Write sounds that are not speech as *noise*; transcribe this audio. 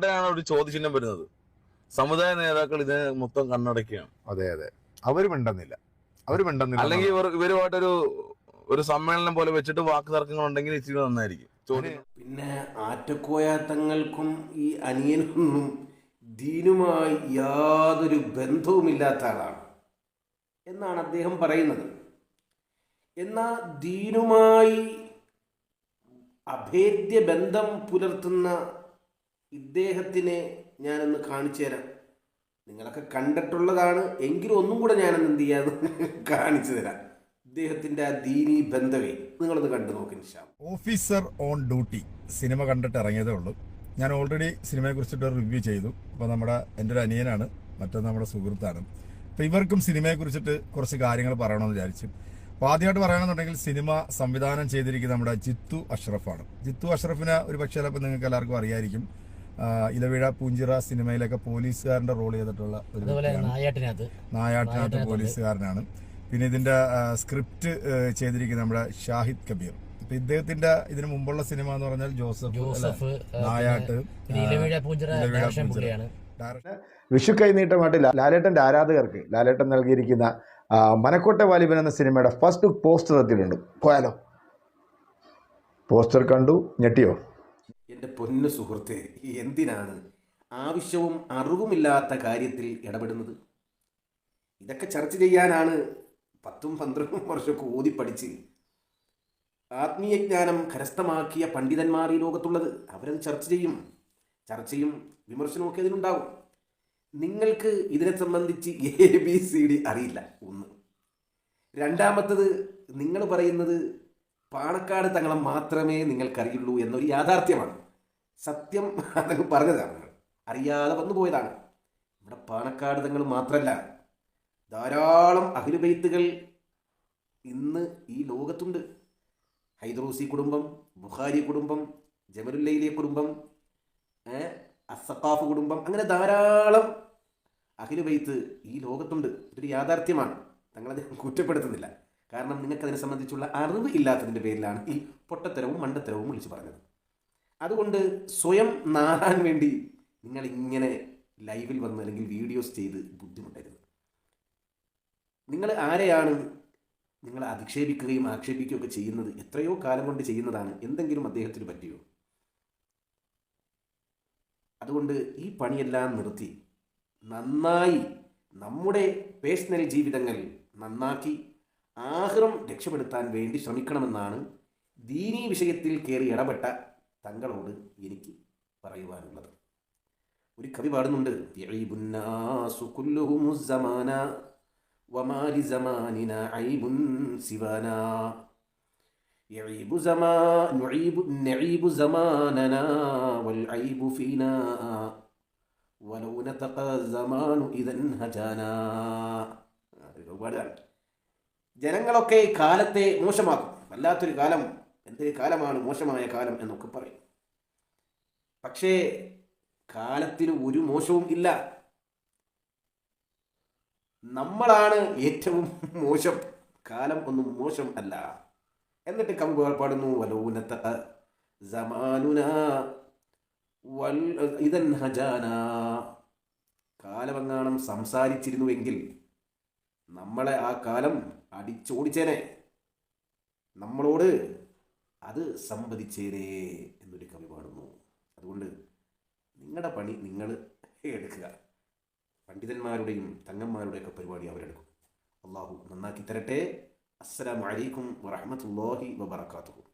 അവിടെയാണ് ഒരു ചോദ്യചിഹ്നം വരുന്നത്? സമുദായ നേതാക്കൾ ഇതിനെ മൊത്തം കണ്ണടക്കുകയാണ് അതെ അതെ. അവർ മിണ്ടുന്നില്ല. അവർ മിണ്ടുന്നില്ല അല്ലെങ്കിൽ ഇവർ ഇവരുമായിട്ടൊരു ഒരു സമ്മേളനം പോലെ വെച്ചിട്ട് വാക്ക് തർക്കങ്ങൾ ഉണ്ടെങ്കിൽ ഇച്ചിരി നന്നായിരിക്കും. ചോദ്യം. പിന്നെ ആറ്റക്കോയാത്തങ്ങൾക്കും ഈ അനിയനൊന്നും ദീനുമായി യാതൊരു ബന്ധവുമില്ലാത്ത ആളാണ് എന്നാണ് അദ്ദേഹം പറയുന്നത്. എന്നാൽ ദീനുമായി അഭേദ്യ ബന്ധം പുലർത്തുന്ന ഇദ്ദേഹത്തിനെ ഞാനൊന്ന് കാണിച്ചു തരാം. നിങ്ങളൊക്കെ കണ്ടിട്ടുള്ളതാണ്. എങ്കിലും ഒന്നും കൂടെ ഞാനൊന്ന് എന്ത് ചെയ്യാന്ന് *laughs* കാണിച്ചു തരാം. ഇദ്ദേഹത്തിന്റെ ആ ദീനി ബന്ധവേ നിങ്ങളൊന്ന് കണ്ടു നോക്കി ഓഫീസർ ഓൺ ഡ്യൂട്ടി. സിനിമ കണ്ടിട്ട് ഇറങ്ങിയതേ ഉള്ളൂ. ഞാൻ ഓൾറെഡി സിനിമയെ കുറിച്ചിട്ട് റിവ്യൂ ചെയ്തു. അപ്പോൾ നമ്മുടെ എന്റെ ഒരു അനിയനാണ്. മറ്റൊന്ന് നമ്മുടെ സുഹൃത്താണ്. അപ്പോൾ ഇവർക്കും സിനിമയെ കുറിച്ചിട്ട് കുറച്ച് കാര്യങ്ങൾ പറയണമെന്ന് വിചാരിച്ചു. അപ്പോൾ ആദ്യമായിട്ട് പറയണമെന്നുണ്ടെങ്കിൽ സിനിമ സംവിധാനം ചെയ്തിരിക്കുന്ന നമ്മുടെ ജിത്തു അഷ്റഫാണ്. ജിത്തു അഷ്റഫിനെ ഒരു പക്ഷേ ചിലപ്പോൾ നിങ്ങൾക്ക് എല്ലാവർക്കും അറിയായിരിക്കും. ഇലവിഴ പൂഞ്ചിറ സിനിമയിലൊക്കെ പോലീസുകാരന്റെ റോൾ ചെയ്തിട്ടുള്ള ഒരു വ്യക്തിയാണ്. നായാട്ടിനകത്ത്. പോലീസുകാരനാണ്. പിന്നെ ഇതിന്റെ സ്ക്രിപ്റ്റ് ചെയ്തിരിക്കുന്നത് നമ്മുടെ ഷാഹിദ് കബീർ. അപ്പൊ ഇദ്ദേഹത്തിന്റെ ഇതിനു മുമ്പുള്ള സിനിമ എന്ന് പറഞ്ഞാൽ ജോസഫ് ജോസഫ് നായാട്ട് വിഷു കൈനീട്ടമായിട്ട് ലാലേട്ടന്റെ ആരാധകർക്ക് ലാലേട്ടൻ നൽകിയിരിക്കുന്ന മനക്കോട്ടെ വാലിബൻ എന്ന സിനിമയുടെ ഫസ്റ്റ് ലുക്ക് പോസ്റ്റർ എത്തിയിട്ടുണ്ട്. പോയാലോ? പോസ്റ്റർ കണ്ടു ഞെട്ടിയോ? എന്റെ പൊന്നു സുഹൃത്തെ എന്തിനാണ് ആവശ്യവും അറിവുമില്ലാത്ത കാര്യത്തിൽ ഇടപെടുന്നത്? ഇതൊക്കെ ചർച്ച ചെയ്യാനാണ് പത്തും പന്ത്രണ്ടും വർഷമൊക്കെ ഓതി പഠിച്ച് ആത്മീയജ്ഞാനം കരസ്ഥമാക്കിയ പണ്ഡിതന്മാർ ഈ ലോകത്തുള്ളത്. അവരത് ചർച്ച ചെയ്യും. ചർച്ചയും വിമർശനമൊക്കെ അതിനുണ്ടാവും നിങ്ങൾക്ക് ഇതിനെ സംബന്ധിച്ച് എ ബി സി ഡി അറിയില്ല. ഒന്ന്. രണ്ടാമത്തത് നിങ്ങൾ പറയുന്നത് പാണക്കാട് തങ്ങളെ മാത്രമേ നിങ്ങൾക്കറിയുള്ളൂ എന്നൊരു യാഥാർത്ഥ്യമാണ്. സത്യം അതൊക്കെ പറഞ്ഞതാണ്. അറിയാതെ വന്നു പോയതാണ്. ഇവിടെ പാണക്കാട് തങ്ങൾ മാത്രമല്ല ധാരാളം അഖിലുബൈത്തുകൾ ഇന്ന് ഈ ലോകത്തുണ്ട്. ഹൈദ്രോസി കുടുംബം ബുഖാരി കുടുംബം ജമലുല്ലയിലെ കുടുംബം അസഖാഫ് കുടുംബം അങ്ങനെ ധാരാളം അഖിലുബൈത്ത് ഈ ലോകത്തുണ്ട്. ഇതൊരു യാഥാർത്ഥ്യമാണ്. തങ്ങളത് കുറ്റപ്പെടുത്തുന്നില്ല. കാരണം നിങ്ങൾക്ക് അതിനെ സംബന്ധിച്ചുള്ള അറിവ് ഇല്ലാത്തതിന്റെ പേരിലാണ് ഈ പൊട്ടത്തരവും മണ്ടത്തരവും വിളിച്ചു പറഞ്ഞത്. അതുകൊണ്ട് സ്വയം നാടാൻ വേണ്ടി നിങ്ങൾ ഇങ്ങനെ ലൈവിൽ വന്ന് അല്ലെങ്കിൽ വീഡിയോസ് ചെയ്ത് ബുദ്ധിമുട്ടരുത്. നിങ്ങൾ ആരെയാണ് നിങ്ങൾ അധിക്ഷേപിക്കുകയും ആക്ഷേപിക്കുകയും ഒക്കെ ചെയ്യുന്നത്? എത്രയോ കാലം കൊണ്ട് ചെയ്യുന്നതാണ്. എന്തെങ്കിലും അദ്ദേഹത്തിന് പറ്റിയോ? അതുകൊണ്ട് ഈ പണിയെല്ലാം നിർത്തി നന്നായി നമ്മുടെ പേഴ്സണൽ ജീവിതങ്ങൾ നന്നാക്കി ആഹ്റം രക്ഷപ്പെടുത്താൻ വേണ്ടി ശ്രമിക്കണമെന്നാണ് ദീനീ വിഷയത്തിൽ കയറി ഇടപെട്ട തങ്ങളോട് എനിക്ക് പറയുവാനുള്ളത് ഒരു കവി പാടുന്നുണ്ട് "യഈബുന്നാസു കുല്ലുഹുമു സമാന വമാ ലിസമാനിന ഐബുൻ സിവാനാ يعيب زمان نعيب نعيب زماننا والعيب فينا ولو نطق الزمان إذا هجانا ഒരുപാടാണ് ജനങ്ങളൊക്കെ കാലത്തെ മോശമാക്കും. വല്ലാത്തൊരു കാലം. എന്തൊരു കാലമാണ് മോശമായ കാലം എന്നൊക്കെ പറയും. പക്ഷേ കാലത്തിന് ഒരു മോശവും ഇല്ല. നമ്മളാണ് ഏറ്റവും മോശം. കാലം ഒന്നും മോശം അല്ല. എന്നിട്ട് കവി പാടുന്നു വലൂനത്ത സമാനുന ഇതൻ ഹജാന. കാലമെങ്ങാണം സംസാരിച്ചിരുന്നുവെങ്കിൽ നമ്മളെ ആ കാലം അടിച്ചോടിച്ചേനെ. നമ്മളോട് അത് സംവദിച്ചേനെ എന്നൊരു കവി പാടുന്നു. അതുകൊണ്ട് നിങ്ങളുടെ പണി നിങ്ങൾ എടുക്കുക. പണ്ഡിതന്മാരുടെയും തങ്ങന്മാരുടെയൊക്കെ പരിപാടി അവരെടുക്കും. അള്ളാഹു നന്നാക്കി തരട്ടെ. അസ്സലാമലൈക്കും അലൈക്കും വറഹ്മത്തുള്ളാഹി വബറകാതുഹു.